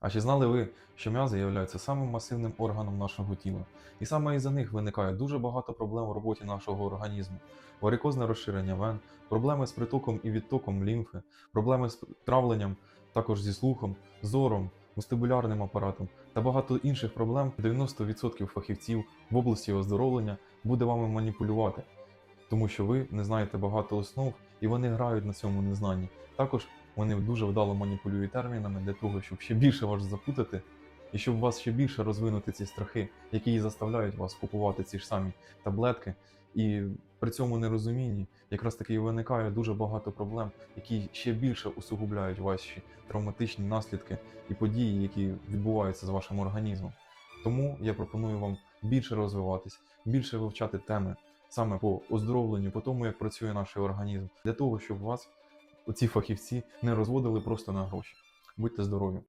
А чи знали ви, що м'язи являються самим масивним органом нашого тіла? І саме із-за них виникає дуже багато проблем у роботі нашого організму: варикозне розширення вен, проблеми з притоком і відтоком лімфи, проблеми з травленням, також зі слухом, зором, вестибулярним апаратом та багато інших проблем. 90% фахівців в області оздоровлення буде вами маніпулювати, тому що ви не знаєте багато основ і вони грають на цьому незнанні. Також вони дуже вдало маніпулюють термінами для того, щоб ще більше вас запутати, і щоб у вас ще більше розвинути ці страхи, які заставляють вас купувати ці ж самі таблетки. І при цьому нерозумінні якраз таки виникає дуже багато проблем, які ще більше усугубляють ваші травматичні наслідки і події, які відбуваються з вашим організмом. Тому я пропоную вам більше розвиватись, більше вивчати теми саме по оздоровленню, по тому, як працює наш організм, для того, щоб вас оці фахівці не розводили просто на гроші. Будьте здорові!